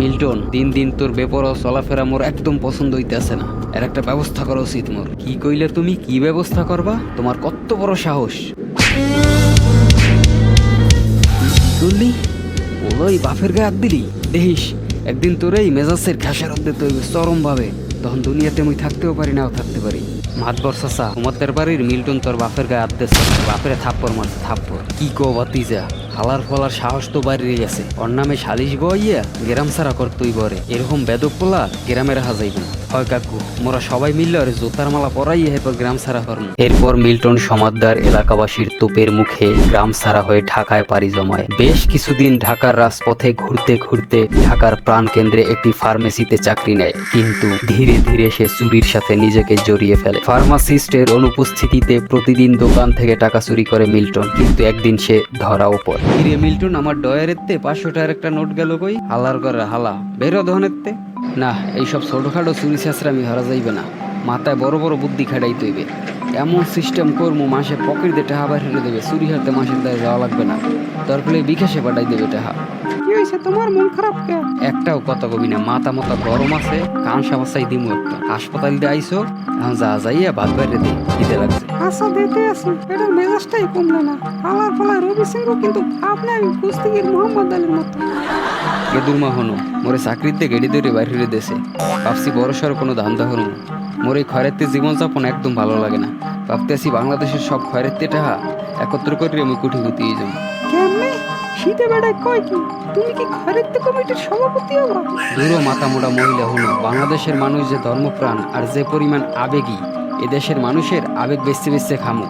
Milton, দিন দিন তোর বেপর চলাফেরা মোর একদম পছন্দ হইতেছে না। এর একটা ব্যবস্থা করা উচিত মোর। কি কইলে তুমি, কি ব্যবস্থা করবা? তোমার কত বড় সাহস। তুললি ওই বাপের গায়ে হাত দিলি? দেখিস, একদিন তোর এই মেজাজের ঘাসের অর্ধে তৈবে চরম ভাবে তখন দুনিয়াতে মুই থাকতেও পারি, নাও থাকতে পারি। মাতবর চাচা, তোমাদের বাড়ির মিল্টন তোর বাপের গায়ে দিচ্ছে বাপের থাপ্পর মারছে থাপ্পর কি কো বাতিজা হালার ফলার সাহস তো বাড়িয়ে গেছে। ওর নামে সালিশ বইয়া গ্রাম সারা করতই বরে এরকম বেদক পোলা গ্রামে রাখা যাইব না। হয় কাকু, মোরা সবাই মিললে আর জোতার মালা পরাই এরপর গ্রাম সারা করম এরপর মিল্টন সমাদদার এলাকাবাসীর তোপের মুখে গ্রাম সারা হয়ে ঢাকায় পাড়ি জমায়। বেশ কিছুদিন ঢাকার রাজপথে ঘুরতে ঘুরতে ঢাকার প্রাণ কেন্দ্রে একটি ফার্মেসিতে চাকরি নেয়। কিন্তু ধীরে ধীরে সে চুরির সাথে নিজেকে জড়িয়ে ফেলে। ফার্মাসিস্টের অনুপস্থিতিতে প্রতিদিন দোকান থেকে টাকা চুরি করে মিল্টন। কিন্তু একদিন সে ধরাও পড়ে কিরে মিল্টন আমার ডয়ারেতে পাঁচশো টাকার একটা নোট গেল কই? হালার করে হালা। বেরো দহনেতে না এইসব ছোটখাটো চুরি ছাড়া আমি হারা যাইবে না। মাথায় বড় বড় বুদ্ধি খাটাই তৈবে এমন সিস্টেম করব মাসে পকেটে টাকা বাইর হেঁটে দেবে চুরি হারতে মাসের দায় যাওয়া লাগবে না। তারপরে বিকাশে পাঠাই দেবে কি হয়েছে তোমার? মন খারাপ কে একটাও কথা কবি না মাথা মাথা গরম আছে কান সাবাসাই দিমু একটা। হাসপাতাল দিয়ে আইসো এখন যা যাইয়া ভাত বাইরে দিই দিতে লাগছে। আশা দিতে এটার মেজাজটাই কমলো না। আলার ফলায় রবি সিংহ কিন্তু নাই কুস্তিগির মোহাম্মদ আলীর মতো। গেদুরমা হনো মোরে চাকরিতে গেড়ি ধরে বাইরে দেশে ভাবছি বড় সড় কোনো ধান্দা হনো মোর এই খয়রাতে জীবনযাপন একদম ভালো লাগে না। ভাবতেছি বাংলাদেশের সব খয়রাতে টাহা একত্র করে আমি কুঠি কুতিয়ে যাব। কেমনে? শীতে বেড়ায় কয় কি? তুমি কি খরিদ্দ কমিটির সভাপতি হবা? দূর মাথা মোটা মহিলা হলো বাংলাদেশের মানুষ যে ধর্মপ্রাণ আর যে পরিমাণ আবেগী এদেশের মানুষের আবেগ বেচতে বেচতে খামু।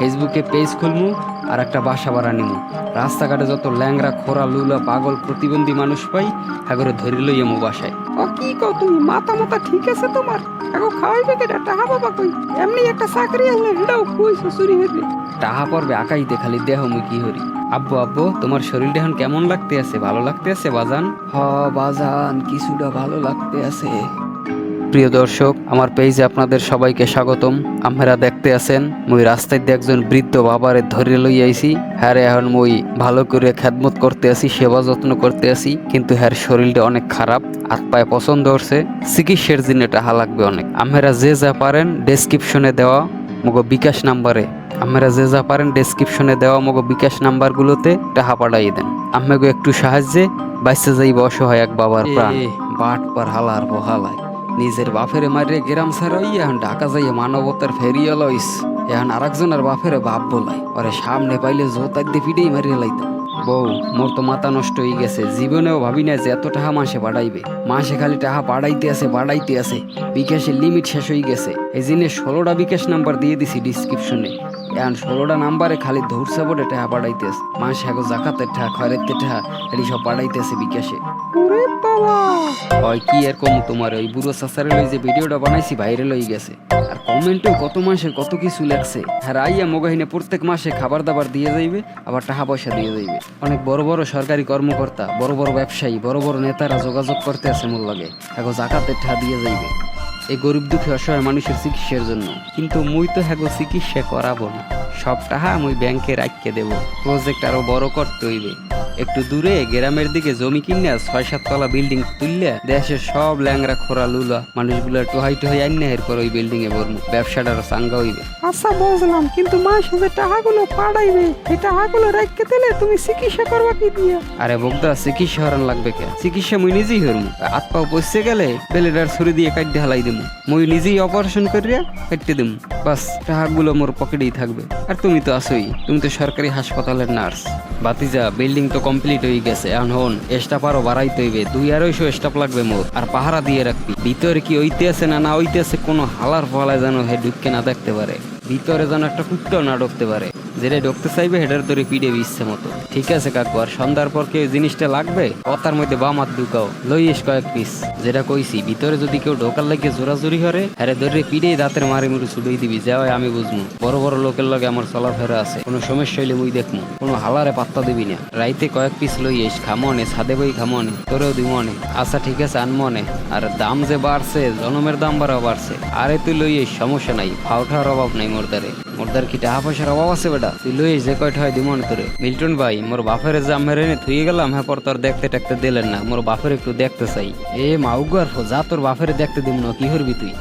ফেসবুকে পেজ খুলমু আর একটা বাসা ভাড়া নিমু। রাস্তাঘাটে যত ল্যাংরা খোরা লুলা পাগল প্রতিবন্ধী মানুষ পাই হাগরে ধরে লইয়া মো বাসায়। ও কি কও তুমি? মাথা মাথা ঠিক আছে তোমার? এখন খাওয়াইবে কেটা টাকা বাবা কই? এমনি একটা চাকরি আসলে এটাও কইছো চুরি হইলে টাহা পড়বে আকাইতে খালি দেহ মুই কি হরি? আব্বু আব্বু তোমার শরীরটা এখন কেমন লাগতে আছে? ভালো লাগতে আছে বাজান? হ বাজান কিছুটা ভালো লাগতে আছে। প্রিয় দর্শক আমার পেজে আপনাদের সবাইকে স্বাগতম। আপনারা দেখতে আছেন মুই রাস্তায় দিয়ে একজন বৃদ্ধ বাবারে ধরে লই আইছি। হ্যাঁ এখন মুই ভালো করে খেদমত করতে আছি সেবা যত্ন করতে আছি কিন্তু হ্যার শরীরটা অনেক খারাপ হাত পায়ে পছন্দ হচ্ছে চিকিৎসার জন্য টাকা লাগবে অনেক। আপনারা যে যা পারেন ডেসক্রিপশনে দেওয়া মগো বিকাশ নাম্বারে। আপনারা যে যা পারেন ডেসক্রিপশনে দেওয়া মগো বিকাশ নাম্বারগুলোতে টাকা পাঠাই দেন। আমাকে একটু সাহায্যে বাইসে যাইব অসহায় এক বাবার প্রাণ। বাট পার হালার বহালায়। নিজের বাপেরে মারে গ্রাম ছাড়াই এখন ঢাকা যাইয়া মানবতার ফেরিয়া লইস এখন আরেকজনের বাপেরে বাপ বলাই। ওরে সামনে পাইলে জোতার দিয়ে পিটেই মারিয়ে লাইতাম। বউ, মোর তো মাথা নষ্ট হয়ে গেছে। জীবনেও ভাবি না যে এত টাকা মাসে বাড়াইবে। মাসে খালি টাকা বাড়াইতে আছে বাড়াইতে আছে। বিকাশের লিমিট শেষ হয়ে গেছে। এই জন্য ষোলোটা বিকাশ নাম্বার দিয়ে দিছি ডিসক্রিপশনে এখন ষোলোটা নাম্বারে খালি ধরছে বলে টাকা আছে মাসে আগো জাকাতের টাকা খয়রের টাকা এটি সব পাঠাইতেছে বিকাশে। হয় কি এরকম তোমার ওই বুড়ো চাচারে লই যে ভিডিওটা বানাইছি বাইরে লই গেছে। আর কমেন্টেও কত মাসে কত কিছু লেখছে। আর আইয়া মোগাহিনে প্রত্যেক মাসে খাবার দাবার দিয়ে যাইবে আবার টাকা পয়সা দিয়ে যাইবে। অনেক বড় বড় সরকারি কর্মকর্তা বড় বড় ব্যবসায়ী বড় বড় নেতারা যোগাযোগ করতে আছে মোর লাগে। এখন জাকাতের টাকা দিয়ে যাইবে। এই গরিব দুঃখী অসহায় মানুষের চিকিৎসার জন্য। কিন্তু মুই তো হ্যাগো চিকিৎসা করাবো না। সব টাকা আমি ব্যাংকে রাখিয়ে দেবো। প্রজেক্ট আরও বড় করতে হইবে। একটু দূরে গ্রামের দিকে জমি কিনে ছয় সাত তলা বিল্ডিং তুললে দেশের সব ল্যাংরা খোরা লুলা মানুষগুলো টোহাই টোহাই আইন এরপর ওই বিল্ডিং এ বলব ব্যবসাটা আরও চাঙ্গা হইবে। আচ্ছা বুঝলাম। কিন্তু মাসে যে টাকাগুলো পাঠাইবে এই টাকাগুলো রেখে দিলে তুমি চিকিৎসা করবা কি দিয়ে? আরে বগদা চিকিৎসা হরান লাগবে কে? চিকিৎসা মুই নিজেই হরমু। হাত পাও পচে গেলে বেলেডার ছুরি দিয়ে কাটতে হালাই দিমু। মুই নিজেই অপারেশন করিয়া কাটতে দিমু। বাস টাকাগুলো মোর পকেটেই থাকবে। আর তুমি তো আসোই তুমি তো সরকারি হাসপাতালের নার্স। বাতিজা বিল্ডিং তো কমপ্লিট হয়ে গেছে। এখন হন স্টাফ আরও বাড়াইতে হইবে। দুই আড়াইশো স্টাফ লাগবে মোর। আর পাহারা দিয়ে রাখবি। ভিতরে কি ওইতে আছে না না ওইতে আছে কোনো হালার ফলায় যেন হে ঢুককে না দেখতে পারে। ভিতরে যেন একটা কুত্তাও না ঢুকতে পারে। যেটা ঢুকতে চাইবে হেটার তোরে পিড়ে ইচ্ছে মতো। ঠিক আছে কাকু, আর সন্ধ্যার পর কেউ জিনিসটা লাগবে? কথার মধ্যে বাম হাত ঢুকাও। লইস কয়েক পিস যেটা কইছি, ভিতরে যদি কেউ ঢোকার লাগে জোরাজুরি করে হ্যারে ধরে পিড়ে দাঁতের মারি মুড়ি ছুড়েই দিবি, যা হয় আমি বুঝব বড় বড় লোকের লগে আমার চলাফেরা আছে। কোনো সমস্যা হইলে মুই দেখমু। কোনো হালারে পাত্তা দিবি না। রাইতে কয়েক পিস লই লইস খামনে ছাদে বই খামনে তোরেও দিব অনে আচ্ছা ঠিক আছে, আনমো অনে আর দাম যে বাড়ছে, জনমের দাম বাড়াও বাড়ছে। আরে তুই লই লইস সমস্যা নাই। ফাউঠার অভাব নাই মোর দ্বারে। মোর কি টাকা পয়সার অভাব আছে বেটা। তুই লই যে কয়টা হয় দিমন তোরে মিল্টন ভাই, মোর বাপের যে আমের এনে থুয়ে গেলাম হ্যাঁ পর তোর দেখতে টেকতে দিলেন না। মোর বাপের একটু দেখতে চাই। এ মাউগার ফো যা তোর বাপের দেখতে দিম না, কি করবি তুই?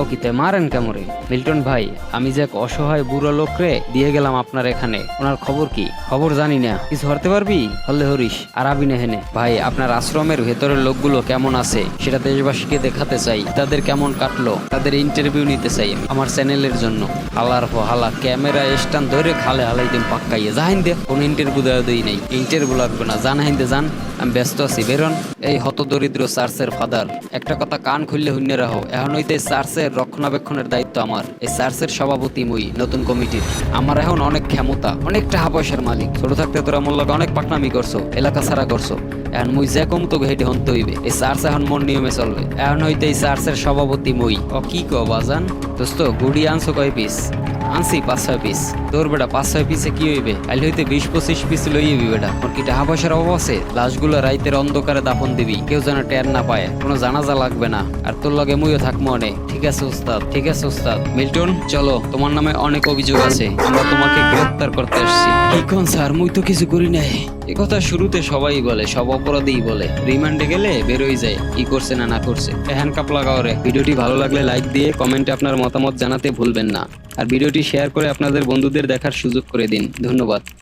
ও কি মারেন কেমরে? মিল্টন ভাই, আমি যে এক অসহায় বুড়ো লোক রে দিয়ে গেলাম আপনার এখানে, ওনার খবর কি? খবর জানি না। কিছু হরতে পারবি? হলে হরিশ, আর আবি নেহেনে ভাই, আপনার আশ্রমের ভেতরের লোকগুলো কেমন আছে? সেটা দেশবাসীকে দেখাতে চাই। তাদের কেমন কাটলো? তাদের ইন্টারভিউ নিতে চাই, আমার চ্যানেলের জন্য। হালার হো হালা, ক্যামেরা স্ট্যান্ড ধরে খালে হালাই দিন পাক্কাইয়ে যাহিন দে, কোনো ইন্টারভিউ দেওয়া দিই নাই। ইন্টারভিউ লাগবে না। জান হাইন দে যান আমি ব্যস্ত আছি। বেরোন। এই হত দরিদ্র চার্চের ফাদার। একটা কথা কান খুললে শূন্য রাখো, এখন হইতে চার্চের রক্ষণাবেক্ষণের দায়িত্ব আমার। এই চার্চের সভাপতি মুই, নতুন কমিটির। আমার এখন অনেক ক্ষমতা অনেক টাকা পয়সার মালিক। ছোট থাকতে তোরা মোর লগে অনেক পাকনামি করছ, এলাকা ছাড়া করছ। এখন মুই যে কম তোকে হেঁটে হনতে হইবে। এই চার্চ এখন মন নিয়মে চলবে। এখন হইতে এই চার্চের সভাপতি মই। ও কি কো বাজান? দোস্ত, গুড়ি আনছো কয় পিস? আনছি পাঁচ ছয় পিস তোর বেটা পাঁচ ছয় পিসে কি হইবে? আইল হইতে বিশ পঁচিশ পিস লই যাবি বেটা। তোর কি টাকা পয়সার অভাব আছে? লাশগুলো রাইতের অন্ধকারে দাফন দিবি। কেউ যেন টের না পায়। কোনো জানাজা লাগবে না। আর তোর লগে মুইও থাকব অনেক ঠিক আছে উস্তাদ, ঠিক আছে উস্তাদ। মিল্টন, চলো, তোমার নামে অনেক অভিযোগ আছে। আমরা তোমাকে গ্রেফতার করতে এসেছি কি কোন স্যার? মুই তো কিছু করি নাই। এ কথা শুরুতে সবাই বলে, সব অপরাধীই বলে। রিমান্ডে গেলে বেরোই যায়, কি করছে না না করছে। হ্যান্ড কাপ লাগাও রে। ভিডিওটি ভালো লাগলে লাইক দিয়ে কমেন্টে আপনার মতামত জানাতে ভুলবেন না। আর ভিডিওটি শেয়ার করে আপনাদের বন্ধুদের দেখার সুযোগ করে দিন। ধন্যবাদ।